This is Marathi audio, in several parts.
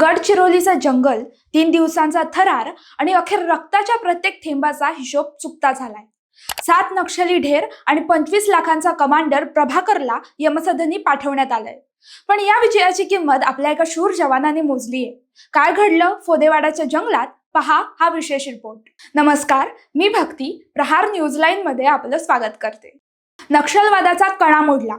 गडचिरोलीचं जंगल तीन दिवसांचा थरार आणि अखेर रक्ताच्या प्रत्येक थेंबाचा हिशोब चुकता झालाय. सात नक्षली ढेर आणि पंचवीस लाखांचा कमांडर प्रभाकरला यमसदनी पाठवण्यात आलंय. पण या विजयाची किंमत आपल्या एका शूर जवानाने मोजली आहे काय घडलं? फोदेवाडाच्या जंगलात? पहा हा विशेष रिपोर्ट. नमस्कार मी भक्ती प्रहार न्यूजमध्ये आपलं स्वागत करते. नक्षलवादाचा कणा मोडला.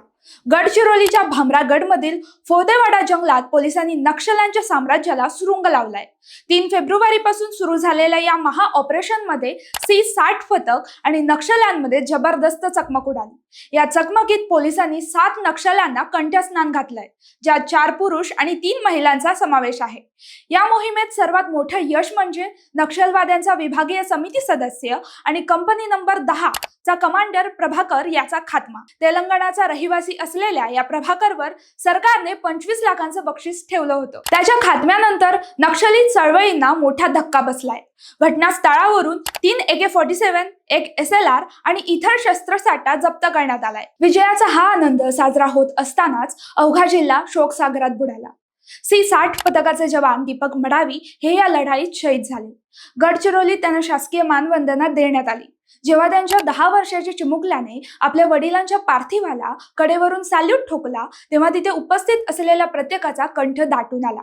गडचिरोलीच्या भामरागडमधील फोदेवाडा जंगलात पोलिसांनी नक्षल्यांच्या साम्राज्याला सुरुंग लावलाय. तीन फेब्रुवारी पासून सुरू झालेल्या या महा ऑपरेशनमध्ये सी साठ पथक आणि नक्षल्यांमध्ये जबरदस्त चकमक उडाली. या चकमकीत पोलिसांनी सात नक्षल्यांना कंठस्नान घातलंय ज्यात चार पुरुष आणि तीन महिलांचा समावेश आहे. या मोहिमेत सर्वात मोठं यश म्हणजे नक्षलवाद्यांचा विभागीय समिती सदस्य आणि कंपनी नंबर दहा चा कमांडर प्रभाकर याचा खात्मा. तेलंगणाचा रहिवासी असलेल्या या प्रभाकरवर सरकारने पंचवीस लाखांचं बक्षीस ठेवलं होतं. त्याच्या खात्म्यानंतर नक्षली चळवळींना मोठा धक्का बसलाय. घटनास्थळावरून तीन एके फोर्टी सेव्हन एक एस एल आर आणि इतर शस्त्रसाठा जप्त करण्यात आलाय. विजयाचा हा आनंद साजरा होत असतानाच अवघा जिल्हा शोकसागरात बुडाला. सी साठ पथकाचे जवान दीपक मडावी हे या लढाईत शहीद झाले. गडचिरोलीत त्यांना शासकीय मानवंदना देण्यात आली. जेव्हा त्यांच्या दहा वर्षाच्या चिमुकल्याने आपल्या वडिलांच्या पार्थिवाला कडेवरून सॅल्यूट ठोकला तेव्हा तिथे उपस्थित असलेल्या प्रत्येकाचा कंठ दाटून आला.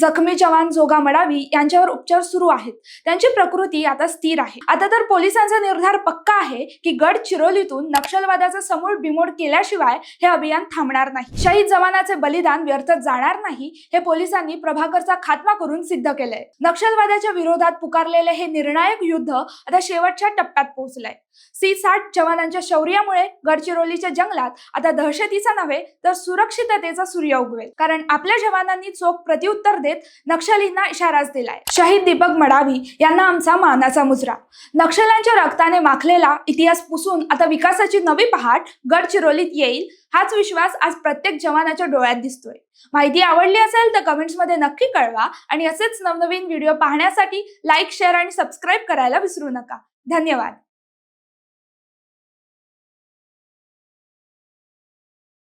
जखमी जवान जोगा मडावी यांच्यावर उपचार सुरू आहेत. त्यांची प्रकृती आता स्थिर आहे. आता तर पोलिसांचा निर्धार पक्का आहे की गडचिरोलीतून नक्षलवादाचा समूळ बिमोड केल्याशिवाय हे अभियान थांबणार नाही. शहीद जवानाचे बलिदान व्यर्थ जाणार नाही हे पोलिसांनी प्रभाकरचा खात्मा करून सिद्ध केलंय. नक्षलवादाच्या विरोधात पुकारलेले हे निर्णायक युद्ध आता शेवटच्या टप्प्यात पोहोचलाय. सी साठ जवानांच्या शौर्यामुळे गडचिरोलीच्या जंगलात आता दहशतीचा नव्हे तर सुरक्षिततेचा सूर्य उगवेल. कारण आपल्या जवानांनी चोख प्रत्युत्तर देत नक्षलींना इशाराच दिलाय. शहीद दीपक मडावी यांना आमचा मानाचा मुजरा. नक्षल्यांच्या रक्ताने माखलेला इतिहास पुसून आता विकासाची नवी पहाट गडचिरोलीत येईल हाच विश्वास आज प्रत्येक जवानाच्या डोळ्यात दिसतोय. माहिती आवडली असेल तर कमेंट्समध्ये नक्की कळवा आणि असेच नवनवीन व्हिडिओ पाहण्यासाठी लाईक शेअर आणि सबस्क्राईब करायला विसरू नका. धन्यवाद.